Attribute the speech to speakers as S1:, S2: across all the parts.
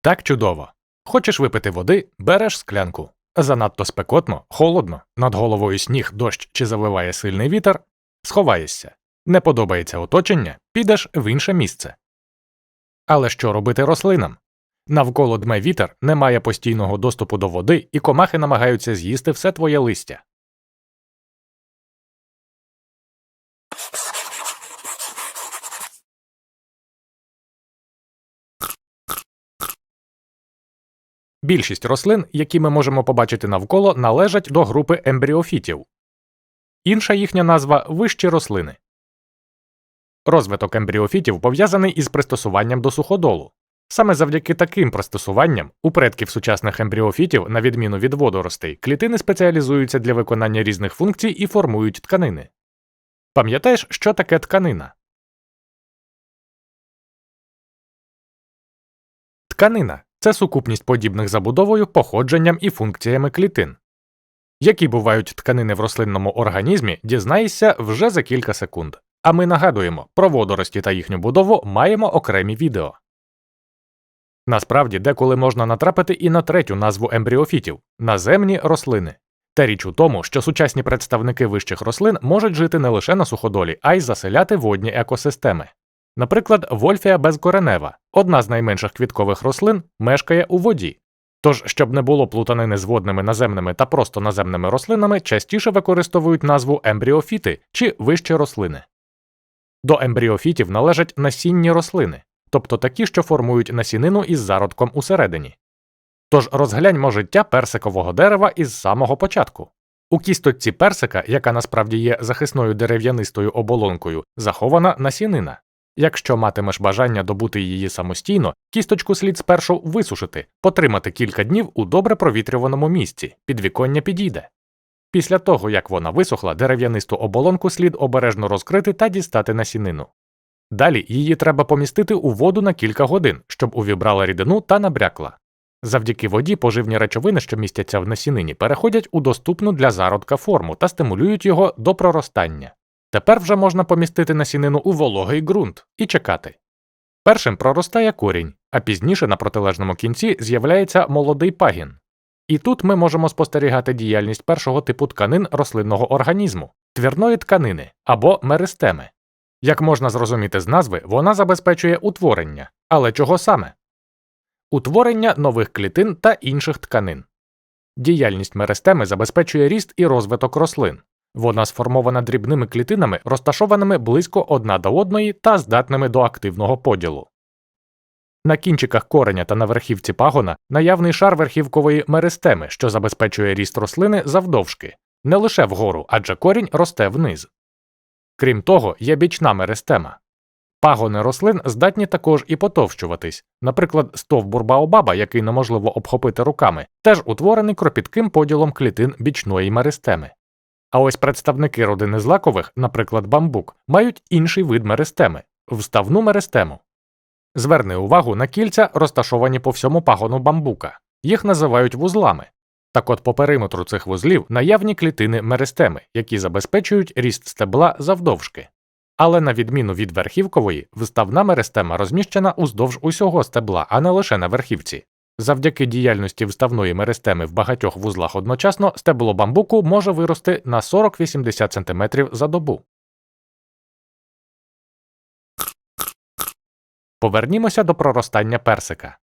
S1: Так чудово. Хочеш випити води, береш склянку. Занадто спекотно, холодно, над головою сніг, дощ чи завиває сильний вітер, сховаєшся. Не подобається оточення, підеш в інше місце. Але що робити рослинам? Навколо дме вітер, немає постійного доступу до води, і комахи намагаються з'їсти все твоє листя. Більшість рослин, які ми можемо побачити навколо, належать до групи ембріофітів. Інша їхня назва вищі рослини. Розвиток ембріофітів пов'язаний із пристосуванням до суходолу. Саме завдяки таким пристосуванням у предків сучасних ембріофітів, на відміну від водоростей, клітини спеціалізуються для виконання різних функцій і формують тканини. Пам'ятаєш, що таке тканина? Тканина це сукупність подібних забудовою, походженням і функціями клітин. Які бувають тканини в рослинному організмі, дізнаєшся вже за кілька секунд. А ми нагадуємо, про водорості та їхню будову маємо окремі відео. Насправді, деколи можна натрапити і на третю назву ембріофітів наземні рослини. Та річ у тому, що сучасні представники вищих рослин можуть жити не лише на суходолі, а й заселяти водні екосистеми. Наприклад, вольфія безкоренева, одна з найменших квіткових рослин, мешкає у воді. Тож, щоб не було плутанини з водними наземними та просто наземними рослинами, частіше використовують назву ембріофіти чи вищі рослини. До ембріофітів належать насінні рослини, тобто такі, що формують насінину із зародком усередині. Тож розгляньмо життя персикового дерева із самого початку. У кісточці персика, яка насправді є захисною дерев'янистою оболонкою, захована насінина. Якщо матимеш бажання добути її самостійно, кісточку слід спершу висушити, потримати кілька днів у добре провітрюваному місці, підвіконня підійде. Після того, як вона висохла, дерев'янисту оболонку слід обережно розкрити та дістати насінину. Далі її треба помістити у воду на кілька годин, щоб увібрала рідину та набрякла. Завдяки воді поживні речовини, що містяться в насінині, переходять у доступну для зародка форму та стимулюють його до проростання. Тепер вже можна помістити насінину у вологий ґрунт і чекати. Першим проростає корінь, а пізніше на протилежному кінці з'являється молодий пагін. І тут ми можемо спостерігати діяльність першого типу тканин рослинного організму твірної тканини або меристеми. Як можна зрозуміти з назви, вона забезпечує утворення, але чого саме? Утворення нових клітин та інших тканин. Діяльність меристеми забезпечує ріст і розвиток рослин. Вона сформована дрібними клітинами, розташованими близько одна до одної та здатними до активного поділу. На кінчиках кореня та на верхівці пагона наявний шар верхівкової меристеми, що забезпечує ріст рослини завдовжки, не лише вгору, адже корінь росте вниз. Крім того, є бічна меристема. Пагони рослин здатні також і потовщуватись, наприклад, стовбур баобаба, який неможливо обхопити руками, теж утворений кропітким поділом клітин бічної меристеми. А ось представники родини злакових, наприклад, бамбук, мають інший вид меристеми вставну меристему. Зверни увагу на кільця, розташовані по всьому пагону бамбука, їх називають вузлами. Так от по периметру цих вузлів наявні клітини меристеми, які забезпечують ріст стебла завдовжки. Але на відміну від верхівкової, вставна меристема розміщена уздовж усього стебла, а не лише на верхівці. Завдяки діяльності вставної меристеми в багатьох вузлах одночасно стебло бамбуку може вирости на 40-80 см за добу. Повернімося до проростання персика.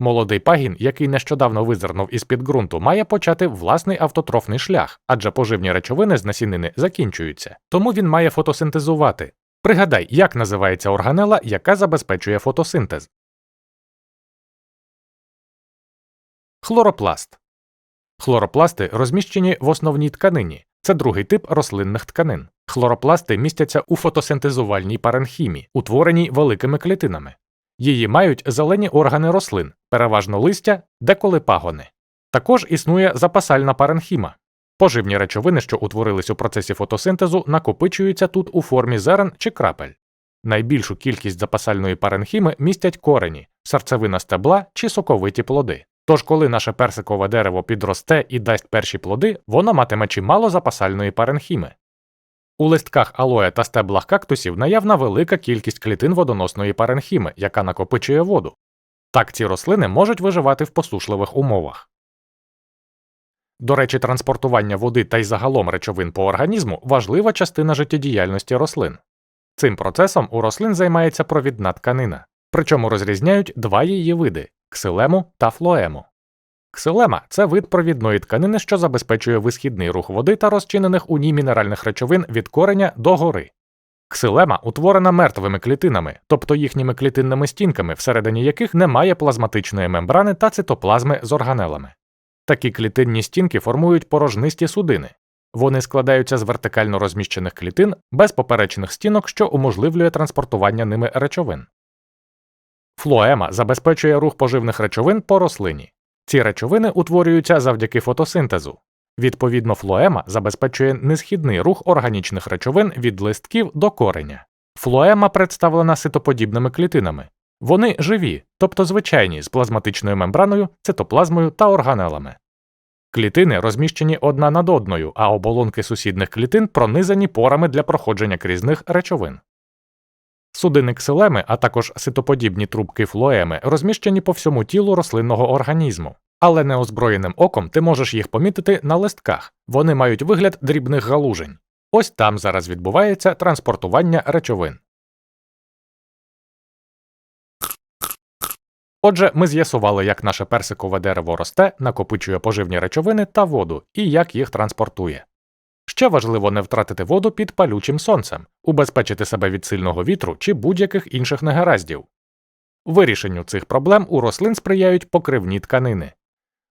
S1: Молодий пагін, який нещодавно визирнув із під ґрунту, має почати власний автотрофний шлях, адже поживні речовини з насінини закінчуються, тому він має фотосинтезувати. Пригадай, як називається органела, яка забезпечує фотосинтез. Хлоропласт. Хлоропласти розміщені в основній тканині. Це другий тип рослинних тканин. Хлоропласти містяться у фотосинтезувальній паренхімі, утвореній великими клітинами. Її мають зелені органи рослин, переважно листя, деколи пагони. Також існує запасальна паренхіма. Поживні речовини, що утворились у процесі фотосинтезу, накопичуються тут у формі зерен чи крапель. Найбільшу кількість запасальної паренхіми містять корені, серцевина стебла чи соковиті плоди. Тож, коли наше персикове дерево підросте і дасть перші плоди, воно матиме чимало запасальної паренхіми. У листках алоє та стеблах кактусів наявна велика кількість клітин водоносної паренхіми, яка накопичує воду. Так ці рослини можуть виживати в посушливих умовах. До речі, транспортування води та й загалом речовин по організму важлива частина життєдіяльності рослин. Цим процесом у рослин займається провідна тканина, причому розрізняють два її види ксилему та флоему. Ксилема це вид провідної тканини, що забезпечує висхідний рух води та розчинених у ній мінеральних речовин від кореня до гори. Ксилема утворена мертвими клітинами, тобто їхніми клітинними стінками, всередині яких немає плазматичної мембрани та цитоплазми з органелами. Такі клітинні стінки формують порожнисті судини. Вони складаються з вертикально розміщених клітин без поперечних стінок, що уможливлює транспортування ними речовин. Флоема забезпечує рух поживних речовин по рослині. Ці речовини утворюються завдяки фотосинтезу. Відповідно, флоема забезпечує несхідний рух органічних речовин від листків до кореня. Флоема представлена ситоподібними клітинами. Вони живі, тобто звичайні з плазматичною мембраною, цитоплазмою та органелами. Клітини розміщені одна над одною, а оболонки сусідних клітин пронизані порами для проходження крізних речовин. Судини ксилеми, а також ситоподібні трубки флоеми розміщені по всьому тілу рослинного організму, але неозброєним оком ти можеш їх помітити на листках, вони мають вигляд дрібних галужень. Ось там зараз відбувається транспортування речовин. Отже, ми з'ясували, як наше персикове дерево росте, накопичує поживні речовини та воду і як їх транспортує. Ще важливо не втратити воду під палючим сонцем, убезпечити себе від сильного вітру чи будь-яких інших негараздів. Вирішенню цих проблем у рослин сприяють покривні тканини.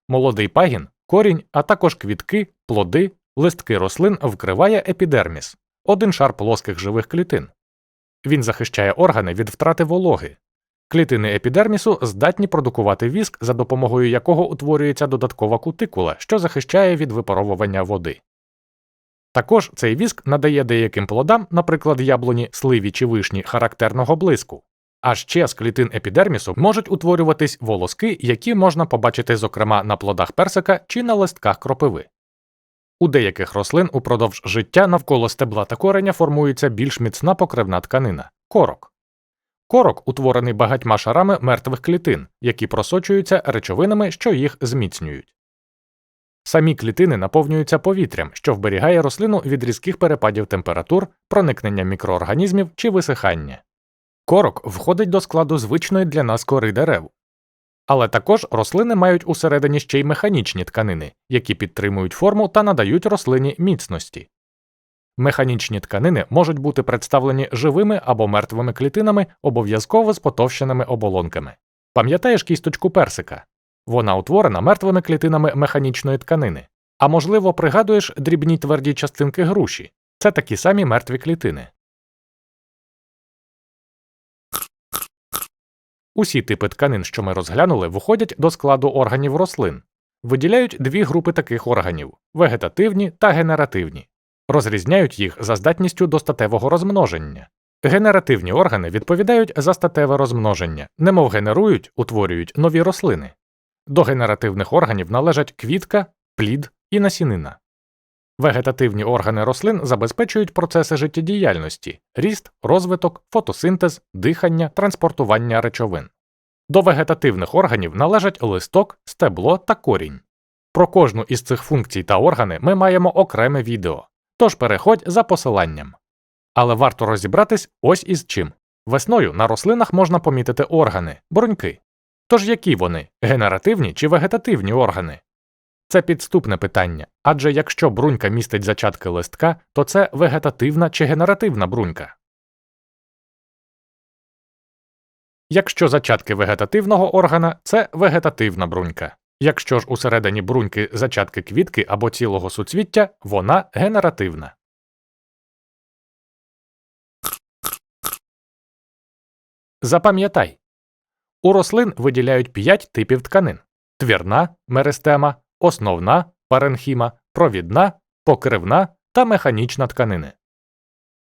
S1: Молодий пагін, корінь, а також квітки, плоди, листки рослин вкриває епідерміс один шар плоских живих клітин. Він захищає органи від втрати вологи. Клітини епідермісу здатні продукувати віск, за допомогою якого утворюється додаткова кутикула, що захищає від випаровування води. Також цей віск надає деяким плодам, наприклад, яблуні, сливі чи вишні, характерного блиску. А ще з клітин епідермісу можуть утворюватись волоски, які можна побачити, зокрема, на плодах персика чи на листках кропиви. У деяких рослин упродовж життя навколо стебла та кореня формується більш міцна покривна тканина корок. Корок утворений багатьма шарами мертвих клітин, які просочуються речовинами, що їх зміцнюють. Самі клітини наповнюються повітрям, що вберігає рослину від різких перепадів температур, проникнення мікроорганізмів чи висихання. Корок входить до складу звичної для нас кори дерев. Але також рослини мають усередині ще й механічні тканини, які підтримують форму та надають рослині міцності. Механічні тканини можуть бути представлені живими або мертвими клітинами, обов'язково з потовщеними оболонками. Пам'ятаєш кісточку персика? Вона утворена мертвими клітинами механічної тканини. А можливо, пригадуєш дрібні тверді частинки груші це такі самі мертві клітини. Усі типи тканин, що ми розглянули, входять до складу органів рослин. Виділяють дві групи таких органів вегетативні та генеративні, розрізняють їх за здатністю до статевого розмноження. Генеративні органи відповідають за статеве розмноження, немов генерують, утворюють нові рослини. До генеративних органів належать квітка, плід і насінина. Вегетативні органи рослин забезпечують процеси життєдіяльності, ріст, розвиток, фотосинтез, дихання, транспортування речовин. До вегетативних органів належать листок, стебло та корінь. Про кожну із цих функцій та органи ми маємо окреме відео, тож переходь за посиланням. Але варто розібратись ось із чим. Весною на рослинах можна помітити органи, бруньки. Тож які вони генеративні чи вегетативні органи? Це підступне питання, адже якщо брунька містить зачатки листка, то це вегетативна чи генеративна брунька. Якщо зачатки вегетативного органа це вегетативна брунька. Якщо ж усередині бруньки зачатки квітки або цілого суцвіття, вона генеративна. Запам'ятай у рослин виділяють 5 типів тканин твірна меристема, основна паренхіма, провідна, покривна та механічна тканини.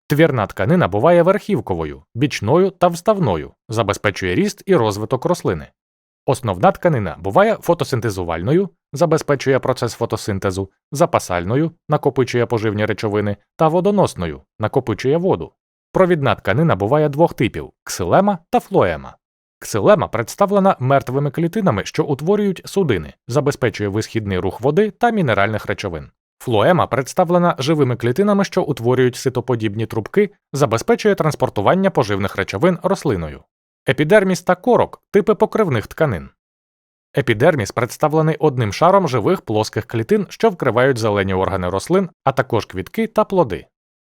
S1: Твірна тканина буває верхівковою, бічною та вставною, забезпечує ріст і розвиток рослини. Основна тканина буває фотосинтезувальною, забезпечує процес фотосинтезу, запасальною, накопичує поживні речовини та водоносною, накопичує воду. Провідна тканина буває двох типів ксилема та флоема. Ксилема представлена мертвими клітинами, що утворюють судини, забезпечує висхідний рух води та мінеральних речовин. Флоема представлена живими клітинами, що утворюють ситоподібні трубки, забезпечує транспортування поживних речовин рослиною. Епідерміс та корок типи покривних тканин. Епідерміс представлений одним шаром живих плоских клітин, що вкривають зелені органи рослин, а також квітки та плоди.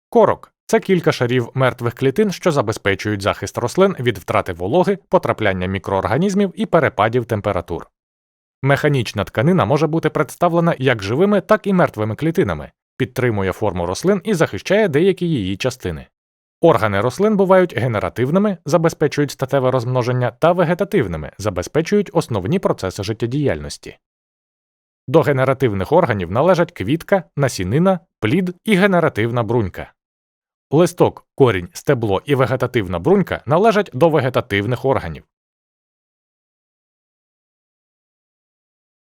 S1: Корок це кілька шарів мертвих клітин, що забезпечують захист рослин від втрати вологи, потрапляння мікроорганізмів і перепадів температур. Механічна тканина може бути представлена як живими, так і мертвими клітинами, підтримує форму рослин і захищає деякі її частини. Органи рослин бувають генеративними, забезпечують статеве розмноження, та вегетативними, забезпечують основні процеси життєдіяльності. До генеративних органів належать квітка, насінина, плід і генеративна брунька. Листок, корінь, стебло і вегетативна брунька належать до вегетативних органів.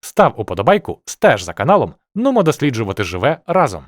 S1: Став уподобайку, стеж за каналом, нумо досліджувати живе разом.